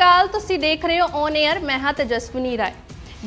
ਕਾਲ ਤੁਸੀਂ ਦੇਖ ਰਹੇ ਹੋ ਔਨ 에ਅਰ ਮੈਂ ਹਾਂ ਤੇਜਸਵਨੀ ਰਾਏ।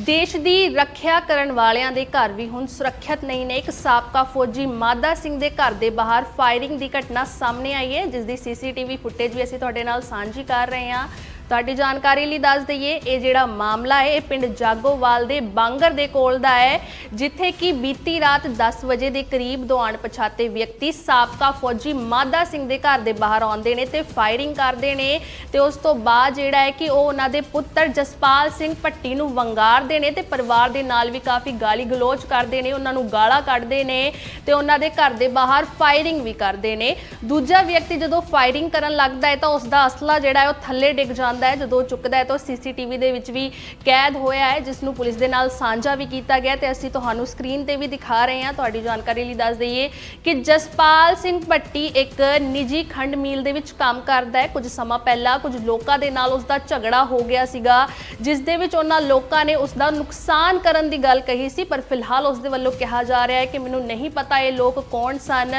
ਦੇਸ਼ ਦੀ ਰੱਖਿਆ ਕਰਨ ਵਾਲਿਆਂ ਦੇ ਘਰ ਵੀ ਹੁਣ ਸੁਰੱਖਿਅਤ ਨਹੀਂ ਨੇ। ਇੱਕ ਸਾਬਕਾ ਫੌਜੀ ਮਾਦਾ ਸਿੰਘ ਦੇ ਘਰ ਦੇ ਬਾਹਰ ਫਾਇਰਿੰਗ ਦੀ ਘਟਨਾ ਸਾਹਮਣੇ ਆਈ ਹੈ ਜਿਸ ਦੀ ਸੀਸੀਟੀਵੀ ਫੁਟੇਜ ਵੀ ਅਸੀਂ ਤੁਹਾਡੇ ਨਾਲ ਸਾਂਝੀ ਕਰ ਰਹੇ ਹਾਂ। ਤੁਹਾਡੀ ਜਾਣਕਾਰੀ ਲਈ ਦੱਸ ਦਈਏ, ਇਹ ਜਿਹੜਾ ਮਾਮਲਾ ਹੈ, ਇਹ ਪਿੰਡ ਜਾਗੋਵਾਲ ਦੇ ਬਾਂਗਰ ਦੇ ਕੋਲ ਦਾ ਹੈ, ਜਿੱਥੇ ਕਿ ਬੀਤੀ ਰਾਤ 10 ਵਜੇ ਦੇ ਕਰੀਬ ਦੋ ਅਣਪਛਾਤੇ ਵਿਅਕਤੀ ਸਾਬਕਾ ਫੌਜੀ ਮਾਦਾ ਸਿੰਘ ਦੇ ਘਰ ਦੇ ਬਾਹਰ ਆਉਂਦੇ ਨੇ ਤੇ ਫਾਇਰਿੰਗ ਕਰਦੇ ਨੇ ਤੇ ਉਸ ਤੋਂ ਬਾਅਦ ਜਿਹੜਾ ਹੈ ਕਿ ਉਹ ਉਹਨਾਂ ਦੇ ਪੁੱਤਰ ਜਸਪਾਲ ਸਿੰਘ ਭੱਟੀ ਨੂੰ ਵੰਗਾਰਦੇ ਨੇ ਤੇ ਪਰਿਵਾਰ ਦੇ ਨਾਲ ਵੀ ਕਾਫੀ ਗਾਲੀ ਗਲੋਚ ਕਰਦੇ ਨੇ, ਉਹਨਾਂ ਨੂੰ ਗਾਲਾਂ ਕੱਢਦੇ ਨੇ ਤੇ ਉਹਨਾਂ ਦੇ ਘਰ ਦੇ ਬਾਹਰ ਫਾਇਰਿੰਗ ਵੀ ਕਰਦੇ ਨੇ। ਦੂਜਾ ਵਿਅਕਤੀ ਜਦੋਂ ਫਾਇਰਿੰਗ ਕਰਨ ਲੱਗਦਾ ਹੈ ਤਾਂ ਉਸ ਦਾ ਅਸਲਾ ਜਿਹੜਾ ਹੈ ਉਹ ਥੱਲੇ ਡਿੱਗ ਜਾਂਦਾ ਹੈ, ਜਦੋਂ ਚੁੱਕਦਾ ਹੈ ਤਾਂ ਸੀਸੀਟੀਵੀ ਦੇ ਵਿੱਚ ਵੀ ਕੈਦ ਹੋਇਆ ਹੈ, ਜਿਸ ਨੂੰ ਪੁਲਿਸ ਦੇ ਨਾਲ ਸਾਂਝਾ ਵੀ ਕੀਤਾ ਗਿਆ ਤੇ ਅਸੀਂ ਤੁਹਾਨੂੰ ਸਕਰੀਨ ਤੇ ਵੀ ਦਿਖਾ ਰਹੇ ਹਾਂ। ਤੁਹਾਡੀ ਜਾਣਕਾਰੀ ਲਈ ਦੱਸ ਦਈਏ ਕਿ ਜਸਪਾਲ ਸਿੰਘ ਭੱਟੀ ਇੱਕ ਨਿੱਜੀ ਖੰਡ ਮੀਲ ਦੇ ਵਿੱਚ ਕੰਮ ਕਰਦਾ ਹੈ। ਕੁਝ ਸਮਾਂ ਪਹਿਲਾਂ ਕੁਝ ਲੋਕਾਂ ਦੇ ਨਾਲ ਉਸ ਦਾ ਝਗੜਾ ਹੋ ਗਿਆ ਸੀਗਾ, ਜਿਸ ਦੇ ਵਿੱਚ ਉਹਨਾਂ ਲੋਕਾਂ ਨੇ ਉਸ ਦਾ ਨੁਕਸਾਨ ਕਰਨ ਦੀ ਗੱਲ ਕਹੀ ਸੀ, ਪਰ ਫਿਲਹਾਲ ਉਸ ਦੇ ਵੱਲੋਂ ਕਿਹਾ ਜਾ ਰਿਹਾ ਹੈ ਕਿ ਮੈਨੂੰ ਨਹੀਂ ਪਤਾ ਇਹ ਲੋਕ ਕੌਣ ਸਨ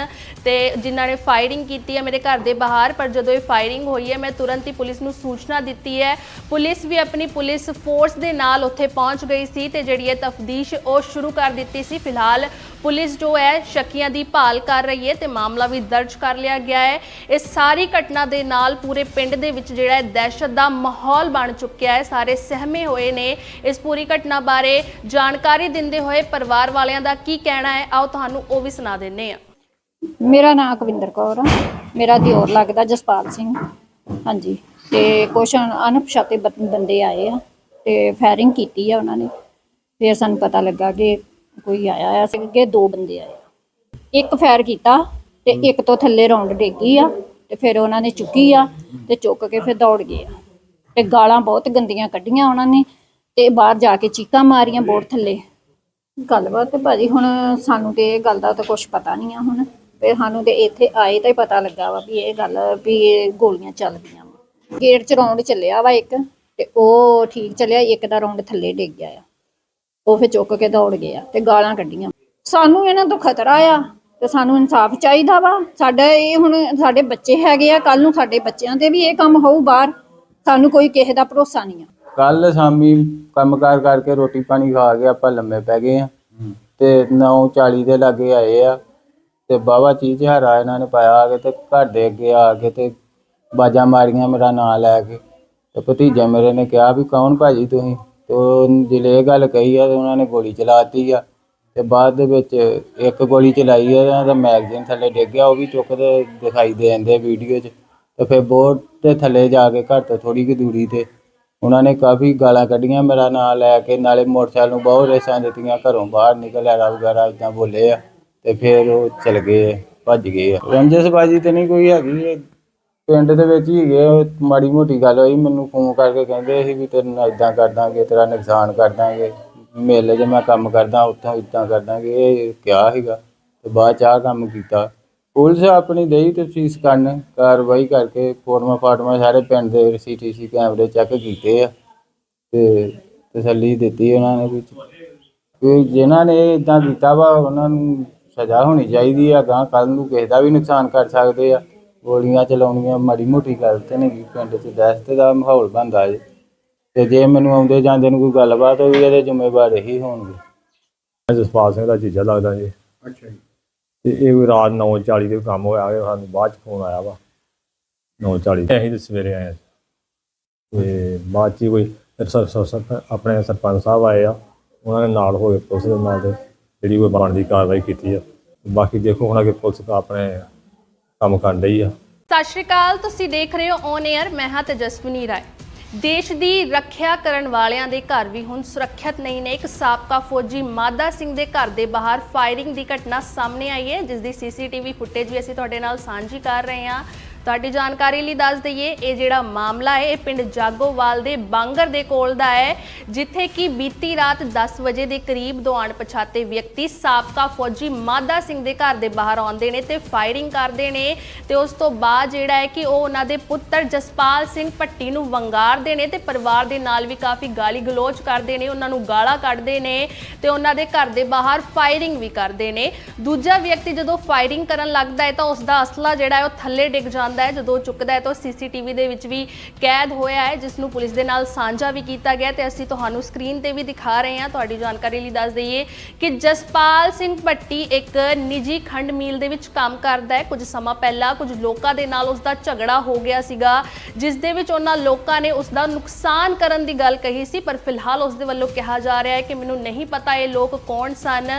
ਤੇ ਜਿਨ੍ਹਾਂ ਨੇ ਫਾਇਰਿੰਗ ਕੀਤੀ ਹੈ ਮੇਰੇ ਘਰ ਦੇ ਬਾਹਰ, ਪਰ ਜਦੋਂ ਇਹ ਫਾਇਰਿੰਗ ਹੋਈ ਹੈ, ਮੈਂ ਤੁਰੰਤ ਹੀ ਪੁਲਿਸ ਨੂੰ ਸੂਚਨਾ ਦਿੱਤੀ ਹੈ। ਪੁਲਿਸ ਵੀ ਆਪਣੀ ਪੁਲਿਸ ਫੋਰਸ ਦੇ ਨਾਲ ਉੱਥੇ ਪਹੁੰਚ ਗਈ ਸੀ ਤੇ ਜਿਹੜੀ ਇਹ ਤਫਤੀਸ਼ ਉਹ ਸ਼ੁਰੂ ਕਰ ਦਿੱਤੀ ਸੀ। ਫਿਲਹਾਲ ਪੁਲਿਸ ਜੋ ਹੈ, ਸ਼ੱਕੀਆਂ ਦੀ ਭਾਲ ਕਰ ਰਹੀ ਹੈ ਤੇ ਮਾਮਲਾ ਵੀ ਦਰਜ ਕਰ ਲਿਆ ਗਿਆ ਹੈ। ਇਸ ਸਾਰੀ ਘਟਨਾ ਦੇ ਨਾਲ ਪੂਰੇ ਪਿੰਡ ਦੇ ਵਿੱਚ ਜਿਹੜਾ ਹੈ ਦਹਿਸ਼ਤ ਦਾ ਮਾਹੌਲ ਬਣ ਚੁੱਕਿਆ ਹੈ। ਸਾਰੇ ਸਹਿਮੇ ਹੋਏ ਨੇ ਇਸ ਪੂਰੀ ਘਟਨਾ ਬਾਰੇ। ਜਾਣਕਾਰੀ ਦਿੰਦੇ ਹੋਏ ਪਰਿਵਾਰ ਵਾਲਿਆਂ ਦਾ ਕੀ ਕਹਿਣਾ ਹੈ, ਆਓ ਤੁਹਾਨੂੰ ਉਹ ਵੀ ਸੁਣਾ ਦਿੰਨੇ ਆ ਮੇਰਾ ਨਾਮ ਅਕਵਿੰਦਰ ਕੌਰ ਆ। ਮੇਰਾ ਦਿਓਰ ਲੱਗਦਾ ਜਸਪਾਲ ਸਿੰਘ। ਹਾਂਜੀ। ਤੇ ਕੁਛ ਅਣ- ਅਣਪਛਾਤੇ ਬੰ- ਬੰਦੇ ਆਏ ਆ ਤੇ ਫਾਇਰਿੰਗ ਕੀਤੀ ਆ ਉਹਨਾਂ ਨੇ। ਫਿਰ ਸਾਨੂੰ ਪਤਾ ਲੱਗਾ ਕਿ ਕੋਈ ਆਇਆ ਆ ਸੀ ਕਿ ਦੋ ਬੰਦੇ ਆਏ ਆ। ਇੱਕ ਫਾਇਰ ਕੀਤਾ ਤੇ ਇੱਕ ਤੋਂ ਥੱਲੇ ਰੌਂਡ ਡੇਗੀ ਆ ਤੇ ਫਿਰ ਉਹਨਾਂ ਨੇ ਚੁੱਕੀ ਆ ਤੇ ਚੁੱਕ ਕੇ ਫਿਰ ਦੌੜ ਗਏ ਆ। ਤੇ ਗਾਲਾਂ ਬਹੁਤ ਗੰਦੀਆਂ ਕੱਢੀਆਂ ਉਹਨਾਂ ਨੇ ਤੇ ਬਾਹਰ ਜਾ ਕੇ ਚੀਕਾਂ ਮਾਰੀਆਂ ਬੋਰਡ ਥੱਲੇ। ਗੱਲਬਾਤ ਤੇ ਭਾਜੀ ਹੁਣ ਸਾਨੂੰ ਤੇ ਇਹ ਗੱਲ ਦਾ ਤਾਂ ਕੁਝ ਪਤਾ ਨਹੀਂ ਆ ਹੁਣ। ਤੇ ਸਾਨੂੰ ਤੇ ਇੱਥੇ ਆਏ ਤਾਂ ਹੀ ਪਤਾ ਲੱਗਾ ਵਾ ਵੀ ਇਹ ਗੱਲ ਵੀ ਇਹ ਗੋਲੀਆਂ ਚੱਲਦੀਆਂ ਵਾ ਗੇਟ 'ਚ ਰੌਂਡ ਚੱਲਿਆ ਵਾ ਇੱਕ ਤੇ ਉਹ ਠੀਕ ਚੱਲਿਆ ਇੱਕ ਦਾ ਰੌਂਡ ਥੱਲੇ ਡਿੱਗ ਗਿਆ ਆ। ਉਹ ਫਿਰ ਚੁੱਕ ਕੇ ਦੌੜ ਗਿਆ ਤੇ ਗਾਲਾਂ ਕੱਢੀਆਂ। ਸਾਨੂੰ ਇਹਨਾਂ ਤੋਂ ਖਤਰਾ ਆ ਤੇ ਸਾਨੂੰ ਇਨਸਾਫ ਚਾਹੀਦਾ ਵਾ। ਸਾਡਾ ਇਹ ਹੁਣ ਸਾਡੇ ਬੱਚੇ ਹੈਗੇ ਆ ਕੱਲ ਨੂੰ ਸਾਡੇ ਬੱਚਿਆਂ ਤੇ ਵੀ ਇਹ ਕੰਮ ਹੋਊ ਬਾਹਰ। ਸਾਨੂੰ ਕੋਈ ਕਿਸੇ ਦਾ ਭਰੋਸਾ ਨਹੀਂ ਆ। ਕੱਲ ਸ਼ਾਮੀ ਕੰਮਕਾਰ ਕਰਕੇ ਰੋਟੀ ਪਾਣੀ ਖਾ ਕੇ ਆਪਾਂ ਲੰਮੇ ਪੈ ਗਏ ਆ। ਤੇ 9:40 ਦੇ ਲਾਗੇ ਆਏ ਆ। ਤੇ ਬਾਵਾ ਚੀਜ਼ ਹਰਾ ਇਹਨਾਂ ਨੇ ਪਾਇਆ ਆ ਕੇ ਤੇ ਘਰ ਦੇ ਅੱਗੇ ਆ ਕੇ ਤੇ ਬਾਜਾਂ ਮਾਰੀਆਂ ਮੇਰਾ ਨਾਂ ਲੈ ਕੇ। ਤੇ ਭਤੀਜਾ ਮੇਰੇ ਨੇ ਕਿਹਾ ਵੀ ਕੌਣ ਭਾਜੀ ਤੁਸੀਂ? ਤੇ ਉਹ ਜਿਹੜੇ ਇਹ ਗੱਲ ਕਹੀ ਆ ਤੇ ਉਹਨਾਂ ਨੇ ਗੋਲੀ ਚਲਾਤੀ ਆ। ਤੇ ਬਾਅਦ ਦੇ ਵਿੱਚ ਇੱਕ ਗੋਲੀ ਚਲਾਈ ਆ ਤਾਂ ਮੈਗਜ਼ੀਨ ਥੱਲੇ ਡਿੱਗ ਗਿਆ, ਉਹ ਵੀ ਚੁੱਕਦੇ ਦਿਖਾਈ ਦੇ ਜਾਂਦੇ ਵੀਡੀਓ 'ਚ। ਤੇ ਫਿਰ ਬੋਰਡ ਤੇ ਥੱਲੇ ਜਾ ਕੇ ਘਰ ਤੋਂ ਥੋੜੀ ਕੁ ਦੂਰੀ ਤੇ ਉਹਨਾਂ ਨੇ ਕਾਫੀ ਗਾਲਾਂ ਕੱਢੀਆਂ ਮੇਰਾ ਨਾਂ ਲੈ ਕੇ, ਨਾਲੇ ਮੋਟਰਸਾਈਕਲ ਨੂੰ ਬਹੁਤ ਰੇਸਾਂ ਦਿੱਤੀਆਂ, ਘਰੋਂ ਬਾਹਰ ਨਿਕਲ ਆਇਆ ਵਗੈਰਾ ਇਦਾਂ ਬੋਲੇ ਆ। ਤੇ ਫਿਰ ਉਹ ਚਲ ਗਏ, ਭੱਜ ਗਏ ਆ। ਰੰਜਸਬਾਜੀ ਤੇ ਨਹੀਂ ਕੋਈ ਹੈਗੀ। ਪਿੰਡ ਦੇ ਵਿੱਚ ਹੀ ਹੈਗੇ ਉਹ ਮਾੜੀ ਮੋਟੀ ਗੱਲ ਹੋਈ, ਮੈਨੂੰ ਫੋਨ ਕਰਕੇ ਕਹਿੰਦੇ ਸੀ ਵੀ ਤੇਰੇ ਨਾਲ ਇਦਾਂ ਕਰ ਦਾਂਗੇ, ਤੇਰਾ ਨੁਕਸਾਨ ਕਰ ਦਾਂਗੇ, ਮੇਲੇ 'ਚ ਮੈਂ ਕੰਮ ਕਰਦਾ, ਉੱਥੋਂ ਇਦਾਂ ਕਰ ਦਾਂਗੇ, ਇਹ ਕਿਹਾ ਸੀਗਾ, ਤੇ ਬਾਅਦ ਚ ਆਹ ਕੰਮ ਕੀਤਾ। ਪੁਲਿਸ ਆਪਣੀ ਦੇਈ ਤਫਤੀਸ਼ ਕਰਨ ਕਾਰਵਾਈ ਕਰਕੇ ਫੋਟੋਆਂ ਫਾਟੋਆਂ ਸਾਰੇ ਪਿੰਡ ਦੇ ਸੀਟੀਸੀ ਕੈਮਰੇ ਚੈੱਕ ਕੀਤੇ ਆ, ਤੇ ਤਸੱਲੀ ਦਿੱਤੀ ਉਹਨਾਂ ਨੇ ਵਿੱਚ। ਕਿ ਜਿਨ੍ਹਾਂ ਨੇ ਇਦਾਂ ਕੀਤਾ ਵਾ, ਉਹਨਾਂ ਨੂੰ ਸਜ਼ਾ ਹੋਣੀ ਚਾਹੀਦੀ ਆ ਗਾਂ ਕੱਲ ਨੂੰ ਕਿਸੇ ਦਾ ਵੀ ਨੁਕਸਾਨ ਕਰ ਸਕਦੇ ਆ। ਗੋਲੀਆਂ ਚਲਾਉਣੀਆਂ ਮਾੜੀ ਮੋਟੀ ਗੱਲ ਤੇ ਨਹੀਂ ਪਿੰਡ 'ਚ ਦਹਿਸ਼ਤ ਦਾ ਮਾਹੌਲ ਬਣਦਾ ਜੇ। ਤੇ ਜੇ ਮੈਨੂੰ ਆਉਂਦੇ ਜਾਂਦੇ ਨੂੰ ਕੋਈ ਗੱਲਬਾਤ ਹੋਈ ਇਹਦੇ ਜ਼ਿੰਮੇਵਾਰ ਇਹੀ ਹੋਣਗੇ। ਮੈਂ ਜਸਪਾਲ ਸਿੰਘ ਦਾ ਜੀਜਾ ਲੱਗਦਾ ਜੀ। ਅੱਛਾ ਜੀ। ਤੇ ਇਹ ਰਾਤ 9:40 ਦੇ ਕੰਮ ਹੋਇਆ ਇਹ ਸਾਨੂੰ ਬਾਅਦ ਚ ਫੋਨ ਆਇਆ ਵਾ। 9:40 ਤੇ ਅਸੀਂ ਤੇ ਸਵੇਰੇ ਆਏ ਹਾਂ। ਤੇ ਬਾਅਦ ਚ ਹੀ ਕੋਈ ਆਪਣੇ ਸਰਪੰਚ ਸਾਹਿਬ ਆਏ ਆ। ਉਹਨਾਂ ਨੇ ਨਾਲ ਹੋ ਕੇ ਪੁਲਿਸ ਦੇ ਨਾਲ ਜਿਹੜੀ ਕੋਈ ਬਣਦੀ ਕਾਰਵਾਈ ਕੀਤੀ ਆ। ਬਾਕੀ ਦੇਖੋ ਹੁਣ ਅੱਗੇ ਪੁਲਿਸ ਆਪਣੇ ਕੰਮ ਕਰਨ ਡਈ ਆ। ਸਤਿ ਸ਼੍ਰੀ ਅਕਾਲ, ਤੁਸੀਂ ਦੇਖ ਰਹੇ ਹੋ ਔਨ 에ਅਰ ਮੈਂ ਹਾਂ ਤੇਜਸਵਨੀ ਰਾਏ। ਦੇਸ਼ ਦੀ ਰੱਖਿਆ ਕਰਨ ਵਾਲਿਆਂ ਦੇ ਘਰ ਵੀ ਹੁਣ ਸੁਰੱਖਿਅਤ ਨਹੀਂ ਨੇ। ਇੱਕ ਸਾਬਕਾ ਫੌਜੀ ਮਾਦਾ ਸਿੰਘ ਦੇ ਘਰ ਦੇ ਬਾਹਰ ਫਾਇਰਿੰਗ ਦੀ ਘਟਨਾ ਸਾਹਮਣੇ ਆਈ ਹੈ, ਜਿਸ ਦੀ ਸੀਸੀਟੀਵੀ ਫੁਟੇਜ ਵੀ ਅਸੀਂ ਤੁਹਾਡੇ ਨਾਲ ਸਾਂਝੀ ਕਰ ਰਹੇ ਹਾਂ। ਤੁਹਾਡੀ ਜਾਣਕਾਰੀ ਲਈ ਦੱਸ ਦਈਏ, ਇਹ ਜਿਹੜਾ ਮਾਮਲਾ ਹੈ, ਇਹ ਪਿੰਡ ਜਾਗੋਵਾਲ ਦੇ ਬਾਂਗਰ ਦੇ ਕੋਲ ਦਾ ਹੈ, ਜਿੱਥੇ ਕਿ ਬੀਤੀ ਰਾਤ 10 ਵਜੇ ਦੇ ਕਰੀਬ ਦੋ ਅਣਪਛਾਤੇ ਵਿਅਕਤੀ ਸਾਬਕਾ ਫੌਜੀ ਮਾਦਾ ਸਿੰਘ ਦੇ ਘਰ ਦੇ ਬਾਹਰ ਆਉਂਦੇ ਨੇ ਤੇ ਫਾਇਰਿੰਗ ਕਰਦੇ ਨੇ ਤੇ ਉਸ ਤੋਂ ਬਾਅਦ ਜਿਹੜਾ ਹੈ ਕਿ ਉਹ ਉਹਨਾਂ ਦੇ ਪੁੱਤਰ ਜਸਪਾਲ ਸਿੰਘ ਭੱਟੀ ਨੂੰ ਵੰਗਾਰਦੇ ਨੇ ਤੇ ਪਰਿਵਾਰ ਦੇ ਨਾਲ ਵੀ ਕਾਫੀ ਗਾਲੀ ਗਲੋਚ ਕਰਦੇ ਨੇ, ਉਹਨਾਂ ਨੂੰ ਗਾਲਾਂ ਕੱਢਦੇ ਨੇ ਤੇ ਉਹਨਾਂ ਦੇ ਘਰ ਦੇ ਬਾਹਰ ਫਾਇਰਿੰਗ ਵੀ ਕਰਦੇ ਨੇ। ਦੂਜਾ ਵਿਅਕਤੀ ਜਦੋਂ ਫਾਇਰਿੰਗ ਕਰਨ ਲੱਗਦਾ ਹੈ ਤਾਂ ਉਸ ਦਾ ਅਸਲਾ ਜਿਹੜਾ ਹੈ ਉਹ ਥੱਲੇ ਡਿੱਗ ਜਾਂਦਾ ਜਾਂਦਾ ਹੈ। ਜਦੋਂ ਚੁੱਕਦਾ ਹੈ ਤਾਂ ਸੀਸੀਟੀਵੀ ਦੇ ਵਿੱਚ ਵੀ ਕੈਦ ਹੋਇਆ ਹੈ, ਜਿਸ ਨੂੰ ਪੁਲਿਸ ਦੇ ਨਾਲ ਸਾਂਝਾ ਵੀ ਕੀਤਾ ਗਿਆ ਤੇ ਅਸੀਂ ਤੁਹਾਨੂੰ ਸਕਰੀਨ ਤੇ ਵੀ ਦਿਖਾ ਰਹੇ ਹਾਂ। ਤੁਹਾਡੀ ਜਾਣਕਾਰੀ ਲਈ ਦੱਸ ਦਈਏ ਕਿ ਜਸਪਾਲ ਸਿੰਘ ਭੱਟੀ ਇੱਕ ਨਿੱਜੀ ਖੰਡ ਮੀਲ ਦੇ ਵਿੱਚ ਕੰਮ ਕਰਦਾ ਹੈ। ਕੁਝ ਸਮਾਂ ਪਹਿਲਾਂ ਕੁਝ ਲੋਕਾਂ ਦੇ ਨਾਲ ਉਸ ਦਾ ਝਗੜਾ ਹੋ ਗਿਆ ਸੀਗਾ, ਜਿਸ ਦੇ ਵਿੱਚ ਉਹਨਾਂ ਲੋਕਾਂ ਨੇ ਉਸ ਦਾ ਨੁਕਸਾਨ ਕਰਨ ਦੀ ਗੱਲ ਕਹੀ ਸੀ, ਪਰ ਫਿਲਹਾਲ ਉਸ ਦੇ ਵੱਲੋਂ ਕਿਹਾ ਜਾ ਰਿਹਾ ਹੈ ਕਿ ਮੈਨੂੰ ਨਹੀਂ ਪਤਾ ਇਹ ਲੋਕ ਕੌਣ ਸਨ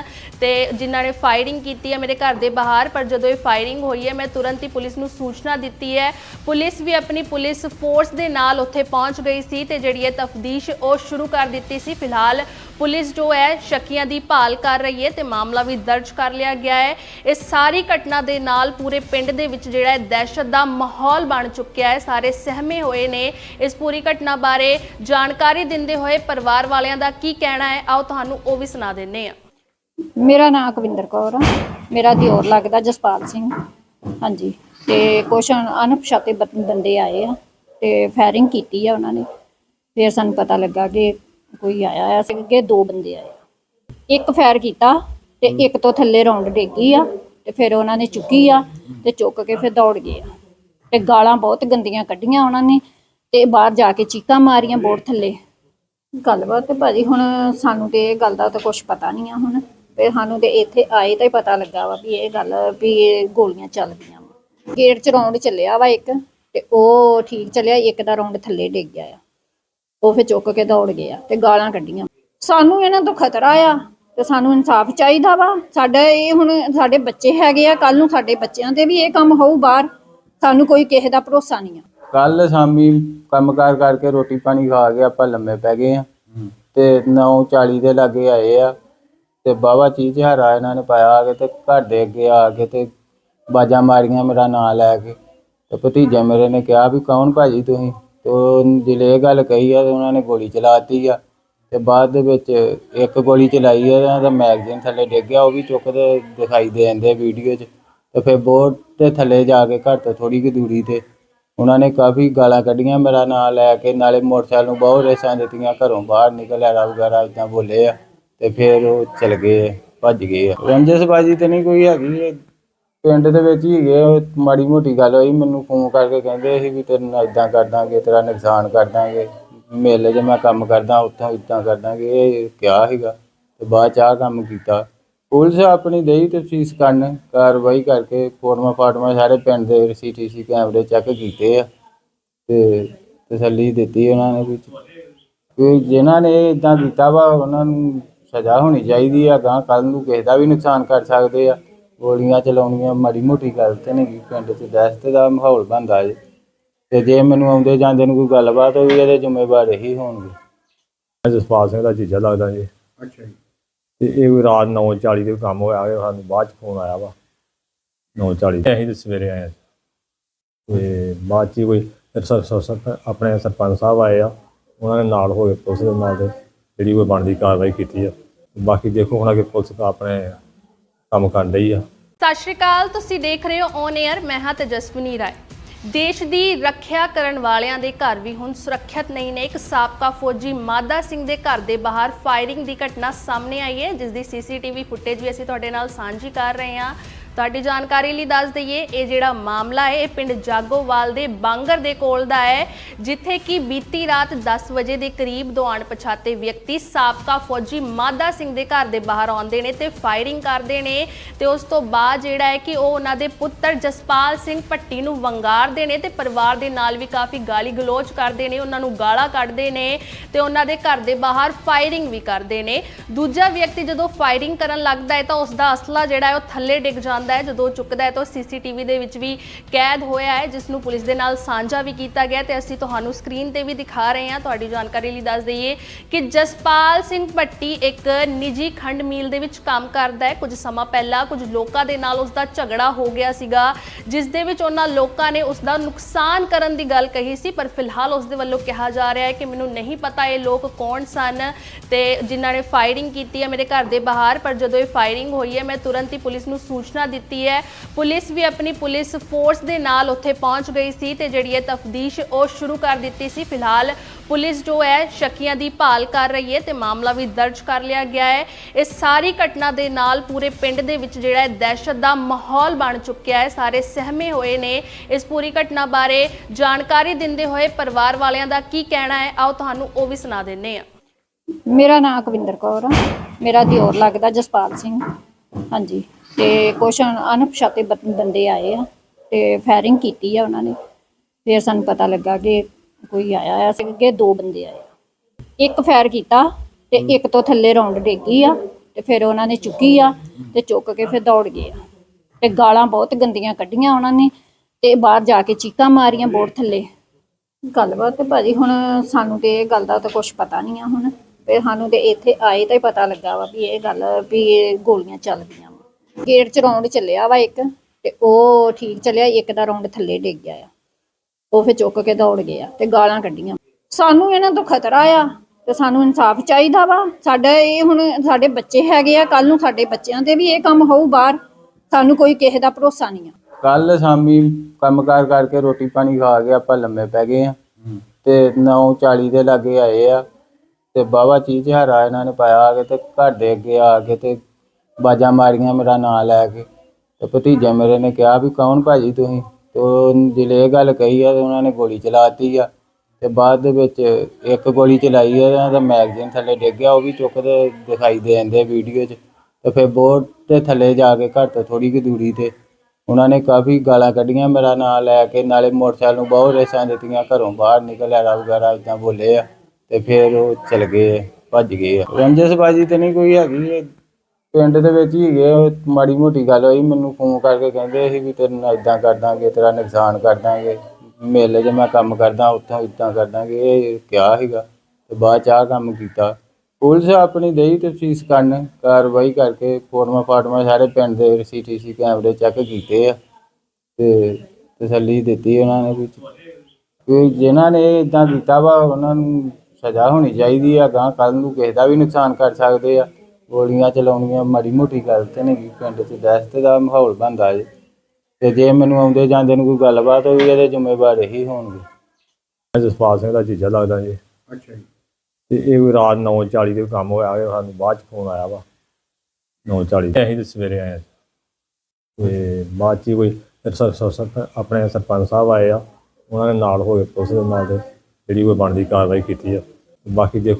ਤੇ ਜਿਨ੍ਹਾਂ ਨੇ ਫਾਇਰਿੰਗ ਕੀਤੀ ਹੈ ਮੇਰੇ ਘਰ ਦੇ ਬਾਹਰ। ਪਰ ਜਦੋਂ ਇਹ ਫਾਇਰਿੰਗ ਹੋਈ ਹੈ, ਮੈਂ ਤੁਰੰਤ ਹੀ ਪੁਲਿਸ ਨੂੰ ਸੂਚਨਾ ਦਿੱਤੀ ਹੈ। ਪੁਲਿਸ ਵੀ ਆਪਣੀ ਪੁਲਿਸ ਫੋਰਸ ਦੇ ਨਾਲ ਉੱਥੇ ਪਹੁੰਚ ਗਈ ਸੀ ਤੇ ਜਿਹੜੀ ਇਹ ਤਫਤੀਸ਼ ਉਹ ਸ਼ੁਰੂ ਕਰ ਦਿੱਤੀ ਸੀ। ਫਿਲਹਾਲ ਪੁਲਿਸ ਜੋ ਹੈ, ਸ਼ੱਕੀਆਂ ਦੀ ਭਾਲ ਕਰ ਰਹੀ ਹੈ ਤੇ ਮਾਮਲਾ ਵੀ ਦਰਜ ਕਰ ਲਿਆ ਗਿਆ ਹੈ। ਇਸ ਸਾਰੀ ਘਟਨਾ ਦੇ ਨਾਲ ਪੂਰੇ ਪਿੰਡ ਦੇ ਵਿੱਚ ਜਿਹੜਾ ਹੈ ਦਹਿਸ਼ਤ ਦਾ ਮਾਹੌਲ ਬਣ ਚੁੱਕਿਆ ਹੈ। ਸਾਰੇ ਸਹਿਮੇ ਹੋਏ ਨੇ ਇਸ ਪੂਰੀ ਘਟਨਾ ਬਾਰੇ। ਜਾਣਕਾਰੀ ਦਿੰਦੇ ਹੋਏ ਪਰਿਵਾਰ ਵਾਲਿਆਂ ਦਾ ਕੀ ਕਹਿਣਾ ਹੈ, ਆਓ ਤੁਹਾਨੂੰ ਉਹ ਵੀ ਸੁਣਾ ਦਿੰਨੇ ਆ ਮੇਰਾ ਨਾਮ ਅਕਵਿੰਦਰ ਕੌਰ ਆ। ਮੇਰਾ ਦਿਓਰ ਲੱਗਦਾ ਜਸਪਾਲ ਸਿੰਘ। ਹਾਂਜੀ। ਤੇ ਕੁਛ ਅਣਪਛਾਤੇ ਬੰ- ਬੰਦੇ ਆਏ ਆ ਤੇ ਫਾਇਰਿੰਗ ਕੀਤੀ ਆ ਉਹਨਾਂ ਨੇ। ਫਿਰ ਸਾਨੂੰ ਪਤਾ ਲੱਗਾ ਕਿ ਕੋਈ ਆਇਆ ਆ ਸੀ ਕਿ ਦੋ ਬੰਦੇ ਆਏ ਆ। ਇੱਕ ਫਾਇਰ ਕੀਤਾ ਤੇ ਇੱਕ ਤੋਂ ਥੱਲੇ ਰੌਂਡ ਡੇਗੀ ਆ ਤੇ ਫਿਰ ਉਹਨਾਂ ਨੇ ਚੁੱਕੀ ਆ ਤੇ ਚੁੱਕ ਕੇ ਫਿਰ ਦੌੜ ਗਏ ਆ। ਤੇ ਗਾਲਾਂ ਬਹੁਤ ਗੰਦੀਆਂ ਕੱਢੀਆਂ ਉਹਨਾਂ ਨੇ ਤੇ ਬਾਹਰ ਜਾ ਕੇ ਚੀਕਾਂ ਮਾਰੀਆਂ ਬੋਰਡ ਥੱਲੇ। ਗੱਲਬਾਤ ਤੇ ਭਾਜੀ ਹੁਣ ਸਾਨੂੰ ਤੇ ਇਹ ਗੱਲ ਦਾ ਤਾਂ ਕੁਝ ਪਤਾ ਨਹੀਂ ਆ ਹੁਣ। ਤੇ ਸਾਨੂੰ ਤੇ ਇੱਥੇ ਆਏ ਤਾਂ ਹੀ ਪਤਾ ਲੱਗਾ ਵਾ ਵੀ ਇਹ ਗੱਲ ਵੀ ਇਹ ਗੋਲੀਆਂ ਚੱਲਦੀਆਂ ਵਾ। ਗੇਟ 'ਚ ਰੌਂਡ ਚੱਲਿਆ ਵਾ ਇੱਕ ਤੇ ਉਹ ਠੀਕ ਚੱਲਿਆ ਇੱਕ ਦਾ ਰੌਂਡ ਥੱਲੇ ਡਿੱਗ ਗਿਆ ਆ। ਉਹ ਫਿਰ ਚੁੱਕ ਕੇ ਦੌੜ ਗਿਆ ਤੇ ਗਾਲਾਂ ਕੱਢੀਆਂ। ਸਾਨੂੰ ਇਹਨਾਂ ਤੋਂ ਖਤਰਾ ਆ ਤੇ ਸਾਨੂੰ ਇਨਸਾਫ ਚਾਹੀਦਾ ਵਾ। ਸਾਡਾ ਇਹ ਹੁਣ ਸਾਡੇ ਬੱਚੇ ਹੈਗੇ ਆ ਕੱਲ ਨੂੰ ਸਾਡੇ ਬੱਚਿਆਂ ਦੇ ਵੀ ਇਹ ਕੰਮ ਹੋਊ ਬਾਹਰ। ਸਾਨੂੰ ਕੋਈ ਕਿਸੇ ਦਾ ਭਰੋਸਾ ਨਹੀਂ ਆ। ਕੱਲ ਸ਼ਾਮੀ ਕੰਮਕਾਰ ਕਰਕੇ ਰੋਟੀ ਪਾਣੀ ਖਾ ਕੇ ਆਪਾਂ ਲੰਮੇ ਪੈ ਗਏ ਆ। ਤੇ 9:40 ਦੇ ਲਾਗੇ ਆਏ ਆ। ਤੇ ਬਾਬਾ ਚੀਜ਼ ਹਰਾ ਇਹਨਾਂ ਨੇ ਪਾਇਆ ਆ ਕੇ ਤੇ ਘਰ ਦੇ ਅੱਗੇ ਆ ਕੇ ਤੇ ਬਾਜਾਂ ਮਾਰੀਆਂ ਮੇਰਾ ਨਾਂ ਲੈ ਕੇ। ਤੇ ਭਤੀਜੇ ਮੇਰੇ ਨੇ ਕਿਹਾ ਵੀ ਕੌਣ ਭਾਜੀ ਤੁਸੀਂ? ਤੇ ਉਹ ਜਿਹੜੇ ਇਹ ਗੱਲ ਕਹੀ ਆ ਤੇ ਉਹਨਾਂ ਨੇ ਗੋਲੀ ਚਲਾਤੀ ਆ। ਤੇ ਬਾਅਦ ਦੇ ਵਿੱਚ ਇੱਕ ਗੋਲੀ ਚਲਾਈ ਆ ਇਹਨਾਂ ਮੈਗਜ਼ੀਨ ਥੱਲੇ ਡਿੱਗ ਗਿਆ, ਉਹ ਵੀ ਚੁੱਕਦੇ ਦਿਖਾਈ ਦੇ ਜਾਂਦੇ ਵੀਡੀਓ 'ਚ। ਤੇ ਫਿਰ ਬੋਰਡ ਦੇ ਥੱਲੇ ਜਾ ਕੇ ਘਰ ਤੋਂ ਥੋੜੀ ਕੁ ਦੂਰੀ ਤੇ ਉਹਨਾਂ ਨੇ ਕਾਫੀ ਗਾਲਾਂ ਕੱਢੀਆਂ ਮੇਰਾ ਨਾਂ ਲੈ ਕੇ, ਨਾਲੇ ਮੋਟਰਸਾਈਕਲ ਨੂੰ ਬਹੁਤ ਰੇਸਾਂ ਦਿੱਤੀਆਂ, ਘਰੋਂ ਬਾਹਰ ਨਿਕਲ ਆਇਆ ਵਗੈਰਾ ਇਦਾਂ ਬੋਲੇ ਆ। ਤੇ ਫਿਰ ਉਹ ਚਲ ਗਏ ਭੱਜ ਗਏ ਆ। ਰੰਜਸਬਾਜੀ ਤੇ ਨਹੀਂ ਕੋਈ ਹੈਗੀ ਇਹ ਪਿੰਡ ਦੇ ਵਿੱਚ ਹੀ ਹੈਗੇ ਆ, ਮਾੜੀ ਮੋਟੀ ਗੱਲ ਹੋਈ ਮੈਨੂੰ ਫੋਨ ਕਰਕੇ ਕਹਿੰਦੇ ਸੀ ਵੀ ਤੇਰੇ ਨਾਲ ਇਦਾਂ ਕਰ ਦਾਂਗੇ ਤੇਰਾ ਨੁਕਸਾਨ ਕਰ ਦਾਂਗੇ। ਮੇਲੇ 'ਚ ਮੈਂ ਕੰਮ ਕਰਦਾ ਉੱਥੋਂ ਇਦਾਂ ਕਰ ਦਾਂਗੇ ਇਹ ਕਿਹਾ ਸੀਗਾ। ਤੇ ਬਾਅਦ ਚ ਆਹ ਕੰਮ ਕੀਤਾ। ਪੁਲਿਸ ਆਪਣੀ ਦੇਈ ਤਫਤੀਸ਼ ਕਰਨ ਕਾਰਵਾਈ ਕਰਕੇ ਫੋਟੋਆਂ ਫਾਟੋਆਂ ਸਾਰੇ ਪਿੰਡ ਦੇ ਸੀਟੀਸੀ ਕੈਮਰੇ ਚੈੱਕ ਕੀਤੇ ਆ ਤੇ ਤਸੱਲੀ ਦਿੱਤੀ ਉਹਨਾਂ ਨੇ ਵੀ ਕਿ ਜਿਨ੍ਹਾਂ ਨੇ ਇਦਾਂ ਕੀਤਾ ਵਾ ਉਹਨਾਂ ਨੂੰ ਸਜ਼ਾ ਹੋਣੀ ਚਾਹੀਦੀ ਆ ਗਾਂ ਕੱਲ ਨੂੰ ਕਿਸੇ ਦਾ ਵੀ ਨੁਕਸਾਨ ਕਰ ਸਕਦੇ ਆ। ਗੋਲੀਆਂ ਚਲਾਉਣੀਆਂ ਮਾੜੀ ਮੋਟੀ ਗੱਲ ਤੇ ਨਹੀਂ। ਪਿੰਡ 'ਚ ਦਹਿਸ਼ਤ ਦਾ ਮਾਹੌਲ ਬਣਦਾ ਜੇ। ਤੇ ਜੇ ਮੈਨੂੰ ਆਉਂਦੇ ਜਾਂਦੇ ਨੂੰ ਕੋਈ ਗੱਲਬਾਤ ਹੋਈ ਇਹਦੇ ਜ਼ਿੰਮੇਵਾਰ ਇਹੀ ਹੋਣਗੇ। ਮੈਂ ਜਸਪਾਲ ਸਿੰਘ ਦਾ ਜੀਜਾ ਲੱਗਦਾ ਜੀ। ਅੱਛਾ ਜੀ। ਤੇ ਇਹ ਕੋਈ ਰਾਤ 9:40 ਦੇ ਕੰਮ ਹੋਇਆ ਇਹ ਸਾਨੂੰ ਬਾਅਦ ਚ ਫੋਨ ਆਇਆ ਵਾ। 9:40 ਤੇ ਅਸੀਂ ਤੇ ਸਵੇਰੇ ਆਏ ਹਾਂ। ਤੇ ਬਾਅਦ ਚ ਕੋਈ ਸਰ- ਸਰ- ਸਰ- ਆਪਣੇ ਸਰਪੰਚ ਸਾਹਿਬ ਆਏ ਆ। ਉਹਨਾਂ ਨੇ ਨਾਲ ਹੋ ਕੇ ਪੁਲਿਸ ਦੇ ਨਾਲ ਜਿਹੜੀ ਕੋਈ ਬਣਦੀ ਕਾਰਵਾਈ ਕੀਤੀ ਆ। ਬਾਕੀ ਦੇਖੋ ਹੁਣ ਅੱਗੇ ਪੁਲਿਸ ਦਾ ਆਪਣੇ ਕੰਮ ਕਰਨ ਡਈ ਆ। ਸਤਿ ਸ਼੍ਰੀ ਅਕਾਲ, ਤੁਸੀਂ ਦੇਖ ਰਹੇ ਹੋ ਔਨ 에ਅਰ ਮੈਂ ਹਾਂ ਤੇਜਸਵਨੀ ਰਾਏ। ਦੇਸ਼ ਦੀ ਰੱਖਿਆ ਕਰਨ ਵਾਲਿਆਂ ਦੇ ਘਰ ਵੀ ਹੁਣ ਸੁਰੱਖਿਅਤ ਨਹੀਂ ਨੇ। ਇੱਕ ਸਾਬਕਾ ਫੌਜੀ ਮਾਦਾ ਸਿੰਘ ਦੇ ਘਰ ਦੇ ਬਾਹਰ ਫਾਇਰਿੰਗ ਦੀ ਘਟਨਾ ਸਾਹਮਣੇ ਆਈ ਹੈ, ਜਿਸ ਦੀ ਸੀਸੀਟੀਵੀ ਫੁਟੇਜ ਵੀ ਅਸੀਂ ਤੁਹਾਡੇ ਨਾਲ ਸਾਂਝੀ ਕਰ ਰਹੇ ਹਾਂ। ਤੁਹਾਡੀ ਜਾਣਕਾਰੀ ਲਈ ਦੱਸ ਦਈਏ, ਇਹ ਜਿਹੜਾ ਮਾਮਲਾ ਹੈ, ਇਹ ਪਿੰਡ ਜਾਗੋਵਾਲ ਦੇ ਬਾਂਗਰ ਦੇ ਕੋਲ ਦਾ ਹੈ, ਜਿੱਥੇ ਕਿ ਬੀਤੀ ਰਾਤ 10 ਵਜੇ ਦੇ ਕਰੀਬ ਦੋ ਅਣਪਛਾਤੇ ਵਿਅਕਤੀ ਸਾਬਕਾ ਫੌਜੀ ਮਾਦਾ ਸਿੰਘ ਦੇ ਘਰ ਦੇ ਬਾਹਰ ਆਉਂਦੇ ਨੇ ਤੇ ਫਾਇਰਿੰਗ ਕਰਦੇ ਨੇ ਤੇ ਉਸ ਤੋਂ ਬਾਅਦ ਜਿਹੜਾ ਹੈ ਕਿ ਉਹ ਉਹਨਾਂ ਦੇ ਪੁੱਤਰ ਜਸਪਾਲ ਸਿੰਘ ਭੱਟੀ ਨੂੰ ਵੰਗਾਰਦੇ ਨੇ ਤੇ ਪਰਿਵਾਰ ਦੇ ਨਾਲ ਵੀ ਕਾਫੀ ਗਾਲੀ ਗਲੋਚ ਕਰਦੇ ਨੇ, ਉਹਨਾਂ ਨੂੰ ਗਾਲਾਂ ਕੱਢਦੇ ਨੇ ਤੇ ਉਹਨਾਂ ਦੇ ਘਰ ਦੇ ਬਾਹਰ ਫਾਇਰਿੰਗ ਵੀ ਕਰਦੇ ਨੇ। ਦੂਜਾ ਵਿਅਕਤੀ ਜਦੋਂ ਫਾਇਰਿੰਗ ਕਰਨ ਲੱਗਦਾ ਹੈ ਤਾਂ ਉਸ ਦਾ ਅਸਲਾ ਜਿਹੜਾ ਹੈ ਉਹ ਥੱਲੇ ਡਿੱਗ ਜਾਂਦਾ ਹੈ। ਜਦੋਂ ਚੁੱਕਦਾ ਹੈ ਤਾਂ ਸੀਸੀਟੀਵੀ ਦੇ ਵਿੱਚ ਵੀ ਕੈਦ ਹੋਇਆ ਹੈ, ਜਿਸ ਨੂੰ ਪੁਲਿਸ ਦੇ ਨਾਲ ਸਾਂਝਾ ਵੀ ਕੀਤਾ ਗਿਆ ਤੇ ਅਸੀਂ ਤੁਹਾਨੂੰ ਸਕਰੀਨ ਤੇ ਵੀ ਦਿਖਾ ਰਹੇ ਹਾਂ। ਤੁਹਾਡੀ ਜਾਣਕਾਰੀ ਲਈ ਦੱਸ ਦਈਏ ਕਿ ਜਸਪਾਲ ਸਿੰਘ ਭੱਟੀ ਇੱਕ ਨਿੱਜੀ ਖੰਡ ਮੀਲ ਦੇ ਵਿੱਚ ਕੰਮ ਕਰਦਾ ਹੈ। ਕੁਝ ਸਮਾਂ ਪਹਿਲਾਂ ਕੁਝ ਲੋਕਾਂ ਦੇ ਨਾਲ ਉਸ ਦਾ ਝਗੜਾ ਹੋ ਗਿਆ ਸੀਗਾ, ਜਿਸ ਦੇ ਵਿੱਚ ਉਹਨਾਂ ਲੋਕਾਂ ਨੇ ਉਸ ਦਾ ਨੁਕਸਾਨ ਕਰਨ ਦੀ ਗੱਲ ਕਹੀ ਸੀ, ਪਰ ਫਿਲਹਾਲ ਉਸ ਦੇ ਵੱਲੋਂ ਕਿਹਾ ਜਾ ਰਿਹਾ ਹੈ ਕਿ ਮੈਨੂੰ ਨਹੀਂ ਪਤਾ ਇਹ ਲੋਕ ਕੌਣ ਸਨ ਤੇ ਜਿਨ੍ਹਾਂ ਨੇ ਫਾਇਰਿੰਗ ਕੀਤੀ ਹੈ ਮੇਰੇ ਘਰ ਦੇ ਬਾਹਰ। ਪਰ ਜਦੋਂ ਇਹ ਫਾਇਰਿੰਗ ਹੋਈ ਹੈ, ਮੈਂ ਤੁਰੰਤ ਹੀ ਪੁਲਿਸ ਨੂੰ ਸੂਚਨਾ ਦਿੱਤੀ ਹੈ। ਪੁਲਿਸ ਵੀ ਆਪਣੀ ਪੁਲਿਸ ਫੋਰਸ ਦੇ ਨਾਲ ਉੱਥੇ ਪਹੁੰਚ ਗਈ ਸੀ ਤੇ ਜਿਹੜੀ ਹੈ ਤਫਦੀਸ਼ ਉਹ ਸ਼ੁਰੂ ਕਰ ਦਿੱਤੀ ਸੀ। ਫਿਲਹਾਲ ਪੁਲਿਸ ਜੋ ਹੈ, ਸ਼ੱਕੀਆਂ ਦੀ ਭਾਲ ਕਰ ਰਹੀ ਹੈ ਤੇ ਮਾਮਲਾ ਵੀ ਦਰਜ ਕਰ ਲਿਆ ਗਿਆ ਹੈ। ਇਸ ਸਾਰੀ ਘਟਨਾ ਦੇ ਨਾਲ ਪੂਰੇ ਪਿੰਡ ਦੇ ਵਿੱਚ ਜਿਹੜਾ ਹੈ ਦਹਿਸ਼ਤ ਦਾ ਮਾਹੌਲ ਬਣ ਚੁੱਕਿਆ ਹੈ। ਸਾਰੇ ਸਹਿਮੇ ਹੋਏ ਨੇ ਇਸ ਪੂਰੀ ਘਟਨਾ ਬਾਰੇ। ਜਾਣਕਾਰੀ ਦਿੰਦੇ ਹੋਏ ਪਰਿਵਾਰ ਵਾਲਿਆਂ ਦਾ ਕੀ ਕਹਿਣਾ ਹੈ, ਆਓ ਤੁਹਾਨੂੰ ਉਹ ਵੀ ਸੁਣਾ ਦਿੰਨੇ ਆ ਮੇਰਾ ਨਾਮ ਅਕਵਿੰਦਰ ਕੌਰ ਆ। ਮੇਰਾ ਦਿਓਰ ਲੱਗਦਾ ਜਸਪਾਲ ਸਿੰਘ। ਹਾਂਜੀ। ਤੇ ਕੁਛ ਅਣਪਛਾਤੇ ਬੰਦੇ ਆਏ ਆ ਤੇ ਫਾਇਰਿੰਗ ਕੀਤੀ ਆ ਉਹਨਾਂ ਨੇ। ਫਿਰ ਸਾਨੂੰ ਪਤਾ ਲੱਗਾ ਕਿ ਕੋਈ ਆਇਆ ਆ ਸੀ ਕਿ ਦੋ ਬੰਦੇ ਆਏ ਆ। ਇੱਕ ਫਾਇਰ ਕੀਤਾ ਤੇ ਇੱਕ ਤੋਂ ਥੱਲੇ ਰੌਂਡ ਡੇਗੀ ਆ ਤੇ ਫਿਰ ਉਹਨਾਂ ਨੇ ਚੁੱਕੀ ਆ ਤੇ ਚੁੱਕ ਕੇ ਫਿਰ ਦੌੜ ਗਏ ਆ। ਤੇ ਗਾਲਾਂ ਬਹੁਤ ਗੰਦੀਆਂ ਕੱਢੀਆਂ ਉਹਨਾਂ ਨੇ ਤੇ ਬਾਹਰ ਜਾ ਕੇ ਚੀਕਾਂ ਮਾਰੀਆਂ ਬੋਰਡ ਥੱਲੇ। ਗੱਲਬਾਤ ਤੇ ਭਾਜੀ ਹੁਣ ਸਾਨੂੰ ਤੇ ਇਹ ਗੱਲ ਦਾ ਤਾਂ ਕੁਝ ਪਤਾ ਨਹੀਂ ਆ ਹੁਣ। ਤੇ ਸਾਨੂੰ ਤੇ ਇੱਥੇ ਆਏ ਤਾਂ ਹੀ ਪਤਾ ਲੱਗਾ ਵਾ ਵੀ ਇਹ ਗੱਲ ਵੀ ਇਹ ਗੋਲੀਆਂ ਚੱਲਦੀਆਂ ਵਾ। ਗੇਟ 'ਚ ਰੌਂਡ ਚੱਲਿਆ ਵਾ ਇੱਕ ਤੇ ਉਹ ਠੀਕ ਚੱਲਿਆ ਇੱਕ ਦਾ ਰੌਂਡ ਥੱਲੇ ਡਿੱਗ ਗਿਆ ਆ। ਉਹ ਫਿਰ ਚੁੱਕ ਕੇ ਦੌੜ ਗਿਆ ਤੇ ਗਾਲਾਂ ਕੱਢੀਆਂ। ਸਾਨੂੰ ਇਹਨਾਂ ਤੋਂ ਖਤਰਾ ਆ ਤੇ ਸਾਨੂੰ ਇਨਸਾਫ ਚਾਹੀਦਾ ਵਾ। ਸਾਡਾ ਇਹ ਹੁਣ ਸਾਡੇ ਬੱਚੇ ਹੈਗੇ ਆ ਕੱਲ ਨੂੰ ਸਾਡੇ ਬੱਚਿਆਂ ਦੇ ਵੀ ਇਹ ਕੰਮ ਹੋਊ ਬਾਹਰ। ਸਾਨੂੰ ਕੋਈ ਕਿਸੇ ਦਾ ਭਰੋਸਾ ਨਹੀਂ ਆ। ਕੱਲ ਸ਼ਾਮੀ ਕੰਮਕਾਰ ਕਰਕੇ ਰੋਟੀ ਪਾਣੀ ਖਾ ਕੇ ਆਪਾਂ ਲੰਮੇ ਪੈ ਗਏ ਆ। ਤੇ 9:40 ਦੇ ਲਾਗੇ ਆਏ ਆ। ਤੇ ਬਾਬਾ ਚੀਜ਼ ਹਰਾ ਇਹਨਾਂ ਨੇ ਪਾਇਆ ਆ ਕੇ ਤੇ ਘਰ ਦੇ ਅੱਗੇ ਆ ਕੇ ਤੇ ਬਾਜਾਂ ਮਾਰੀਆਂ ਮੇਰਾ ਨਾਂ ਲੈ ਕੇ। ਤੇ ਭਤੀਜੇ ਮੇਰੇ ਨੇ ਕਿਹਾ ਵੀ ਕੌਣ ਭਾਜੀ ਤੁਸੀਂ? ਤੇ ਉਹ ਜਿਹੜੇ ਇਹ ਗੱਲ ਕਹੀ ਆ ਤੇ ਉਹਨਾਂ ਨੇ ਗੋਲੀ ਚਲਾਤੀ ਆ। ਤੇ ਬਾਅਦ ਦੇ ਵਿੱਚ ਇੱਕ ਗੋਲੀ ਚਲਾਈ ਆ ਇਹਨਾਂ ਮੈਗਜ਼ੀਨ ਥੱਲੇ ਡਿੱਗ ਗਿਆ, ਉਹ ਵੀ ਚੁੱਕਦੇ ਦਿਖਾਈ ਦੇ ਜਾਂਦੇ ਵੀਡੀਓ 'ਚ। ਤੇ ਫਿਰ ਬੋਰਡ ਦੇ ਥੱਲੇ ਜਾ ਕੇ ਘਰ ਤੋਂ ਥੋੜੀ ਕੁ ਦੂਰੀ ਤੇ ਉਹਨਾਂ ਨੇ ਕਾਫੀ ਗਾਲਾਂ ਕੱਢੀਆਂ ਮੇਰਾ ਨਾਂ ਲੈ ਕੇ। ਨਾਲੇ ਮੋਟਰਸਾਈਕਲ ਨੂੰ ਬਹੁਤ ਰੇਸਾਂ ਦਿੱਤੀਆਂ, ਘਰੋਂ ਬਾਹਰ ਨਿਕਲ ਆਰਾ ਵਗੈਰਾ ਇਦਾਂ ਬੋਲੇ ਆ। ਤੇ ਫਿਰ ਉਹ ਚਲ ਗਏ, ਭੱਜ ਗਏ ਆ। ਰੰਜਸਬਾਜੀ ਤੇ ਨਹੀਂ ਕੋਈ ਹੈਗੀ। ਇਹ ਪਿੰਡ ਦੇ ਵਿੱਚ ਹੀ ਹੈਗੇ ਆ, ਮਾੜੀ ਮੋਟੀ ਗੱਲ ਹੋਈ ਮੈਨੂੰ ਫੋਨ ਕਰਕੇ ਕਹਿੰਦੇ ਸੀ ਵੀ ਤੇਰੇ ਨਾਲ ਇਦਾਂ ਕਰ ਦਾਂਗੇ ਤੇਰਾ ਨੁਕਸਾਨ ਕਰ ਦਾਂਗੇ ਮੇਲੇ 'ਚ ਮੈਂ ਕੰਮ ਕਰਦਾ ਉੱਥੋਂ ਇਦਾਂ ਕਰ ਦਾਂਗੇ ਇਹ ਕਿਹਾ ਸੀਗਾ ਤੇ ਬਾਅਦ ਚ ਆਹ ਕੰਮ ਕੀਤਾ। ਪੁਲਿਸ ਆਪਣੀ ਦੇਈ ਤਫਤੀਸ਼ ਕਰਨ ਕਾਰਵਾਈ ਕਰਕੇ ਫੋਟੋਆਂ ਫਾਟੋਆਂ ਸਾਰੇ ਪਿੰਡ ਦੇ ਸੀਟੀਸੀ ਕੈਮਰੇ ਚੈੱਕ ਕੀਤੇ ਆ ਤੇ ਤਸੱਲੀ ਦਿੱਤੀ ਉਹਨਾਂ ਨੇ ਵੀ ਕਿ ਜਿਨ੍ਹਾਂ ਨੇ ਇਦਾਂ ਕੀਤਾ ਵਾ ਉਹਨਾਂ ਨੂੰ ਸਜ਼ਾ ਹੋਣੀ ਚਾਹੀਦੀ ਆ ਗਾਂ ਕੱਲ ਨੂੰ ਕਿਸੇ ਦਾ ਵੀ ਨੁਕਸਾਨ ਕਰ ਸਕਦੇ ਆ। ਗੋਲੀਆਂ ਚਲਾਉਣੀਆਂ ਮਾੜੀ ਮੋਟੀ ਗੱਲ ਤੇ ਨਹੀਂ। ਪਿੰਡ 'ਚ ਦਹਿਸ਼ਤ ਦਾ ਮਾਹੌਲ ਬਣਦਾ ਜੇ। ਤੇ ਜੇ ਮੈਨੂੰ ਆਉਂਦੇ ਜਾਂਦੇ ਨੂੰ ਕੋਈ ਗੱਲਬਾਤ ਹੋਈ ਇਹਦੇ ਜ਼ਿੰਮੇਵਾਰ ਇਹੀ ਹੋਣਗੇ। ਮੈਂ ਜਸਪਾਲ ਸਿੰਘ ਦਾ ਜੀਜਾ ਲੱਗਦਾ ਜੀ। ਅੱਛਾ ਜੀ। ਤੇ ਇਹ ਕੋਈ ਰਾਤ 9:40 ਦੇ ਕੰਮ ਹੋਇਆ ਹੋਇਆ ਸਾਨੂੰ ਬਾਅਦ ਚ ਫੋਨ ਆਇਆ ਵਾ। 9:40 ਤੇ ਅਸੀਂ ਤੇ ਸਵੇਰੇ ਆਏ ਹਾਂ। ਤੇ ਬਾਅਦ ਚ ਹੀ ਕੋਈ ਸਰ- ਸਰ- ਸਰ- ਆਪਣੇ ਸਰਪੰਚ ਸਾਹਿਬ ਆਏ ਆ। ਉਹਨਾਂ ਨੇ ਨਾਲ ਹੋ ਕੇ ਪੁਲਿਸ ਦੇ ਨਾਲ ਜਿਹੜੀ ਕੋਈ ਬਣਦੀ ਕਾਰਵਾਈ ਕੀਤੀ ਆ। ਬਾਕੀ ਦੇਖੋ